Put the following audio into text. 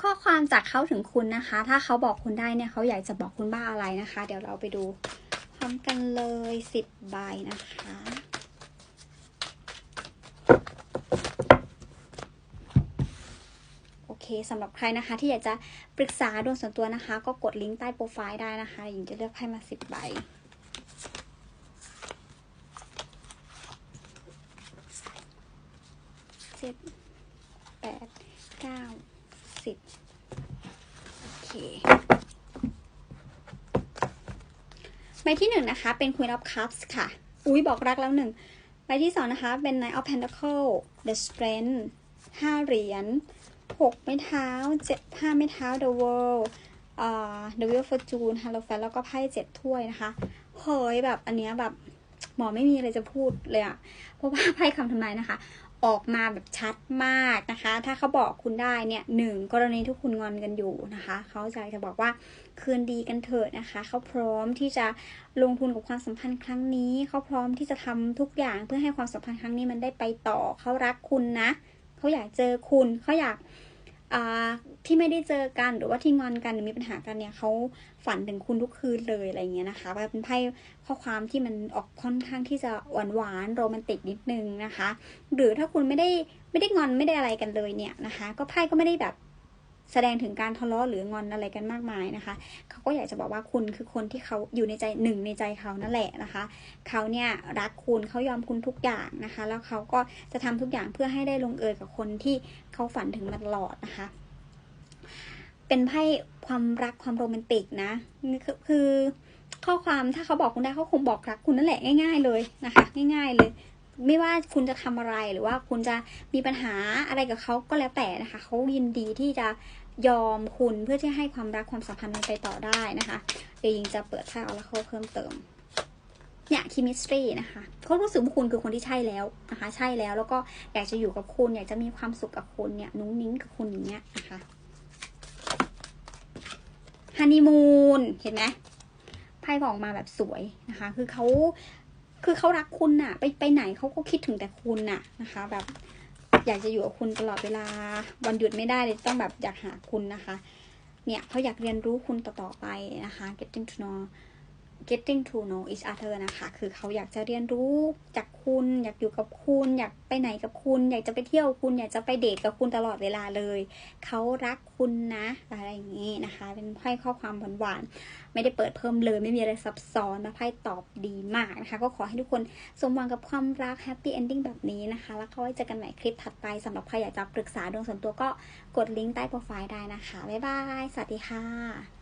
ข้อความจากเขาถึงคุณนะคะ ถ้าเขาบอกคุณได้เนี่ยเขาอยากจะบอกคุณบ้าอะไรนะคะ เดี๋ยวเราไปดูพร้อมกันเลยสิบใบนะคะโอเคสำหรับใครนะคะที่อยากจะปรึกษาดวงส่วนตัวนะคะ ก็กดลิงก์ใต้โปรไฟล์ได้นะคะหญิงจะเลือกไพ่มาสิบใบ เจ็ด แปด เก้า สิบโอเคใบที่หนึ่งนะคะ เป็น Queen of Cups ค่ะ อุ้ยบอกรักแล้วหนึ่งใบที่สองนะคะ เป็น Knight of Pentacle The Strength ห้าเหรียญหกไม้เท้าเจ็ดห้าไม้เท้า The World อ่า The Wheel of Fortune h a l o f a n แล้วก็ไพ่เจ็ดถ้วยนะคะ เฮ้ยแบบอันเนี้ยแบบหมอไม่มีอะไรจะพูดเลยอะเพราะว่าไพ่คำทำนายนะคะ ออกมาแบบชัดมากนะคะ ถ้าเขาบอกคุณได้เนี่ยหนึ่งกรณีที่คุณงอนกันอยู่นะคะ เขาจะจะบอกว่าคืนดีกันเถิดนะคะ เขาพร้อมที่จะลงทุนกับความสัมพันธ์ครั้งนี้ เขาพร้อมที่จะทำทุกอย่างเพื่อให้ความสัมพันธ์ครั้งนี้มันได้ไปต่อ เขารักคุณนะ เขาอยากเจอคุณ เขาอยาก ที่ไม่ได้เจอกันหรือว่าที่งอนกันหรือมีปัญหากันเนี่ยเขาฝันถึงคุณทุกคืนเลยอะไรเงี้ยนะคะเป็นไพ่ข้อความที่มันออกค่อนข้างที่จะหวานหวานโรแมนติกนิดนึงนะคะ หรือถ้าคุณไม่ได้ไม่ได้งอนไม่ได้อะไรกันเลยเนี่ยนะคะ ก็ไพ่ก็ไม่ได้แบบ แสดงถึงการทะเลาะหรืองอนอะไรกันมากมายนะคะ เขาก็อยากจะบอกว่าคุณคือคนที่เขาอยู่ในใจหนึ่งในใจเขานั่นแหละนะคะ เขาเนี่ยรักคุณเขายอมคุณทุกอย่างนะคะ แล้วเขาก็จะทำทุกอย่างเพื่อให้ได้ลงเอยกับคนที่เขาฝันถึงมาตลอดนะคะ เป็นไพ่ความรักความโรแมนติกนะคือข้อความถ้าเขาบอกคุณได้เขาคงบอกรักคุณนั่นแหละง่าย ๆ เลยนะคะ ง่าย ๆเลย ไม่ว่าคุณจะทำอะไรหรือว่าคุณจะมีปัญหาอะไรกับเขาก็แล้วแต่นะคะเขายินดีที่จะยอมคุณเพื่อที่ให้ความรักความสัมพันธ์มันไปต่อได้นะคะเดี๋ยวยิงจะเปิดไพ่เอาละเขาเพิ่มเติมเนี่ยคิมิสตรีนะคะเขารู้สึกว่าคุณคือคนที่ใช่แล้วนะคะ ใช่แล้วแล้วก็อยากจะอยู่กับคุณอยากจะมีความสุขกับคุณเนี่ยนุ้งนิ้งกับคุณอย่างเงี้ยนะคะฮันนีมูนเห็นไหมไพ่ก็ออกมาแบบสวยนะคะ คือเขา คือเขารักคุณน่ะ ไปไปไหนเขาก็คิดถึงแต่คุณน่ะนะคะ แบบอยากจะอยู่กับคุณตลอดเวลาวันหยุดไม่ได้เลยต้องแบบอยากหาคุณนะคะ เนี่ยเขาอยากเรียนรู้คุณต่อๆไปนะคะ getting to know getting to know each other นะคะ คือเขาอยากจะเรียนรู้จากคุณ อยากอยู่กับคุณ อยากไปไหนกับคุณ อยากจะไปเที่ยวคุณ อยากจะไปเดทกับคุณตลอดเวลาเลย เขารักคุณนะ อะไรอย่างนี้นะคะ เป็นไพ่ข้อความหวานๆ ไม่ได้เปิดเพิ่มเลย ไม่มีอะไรซับซ้อนและไพ่ตอบดีมากนะคะ ก็ขอให้ทุกคนสมหวังกับความรัก happy ending แบบนี้นะคะ แล้วก็ไว้เจอกันใหม่คลิปถัดไปสำหรับใครอยากจะปรึกษาดวงส่วนตัวก็กดลิงก์ใต้โปรไฟล์ได้นะคะ บ๊ายบาย สวัสดีค่ะ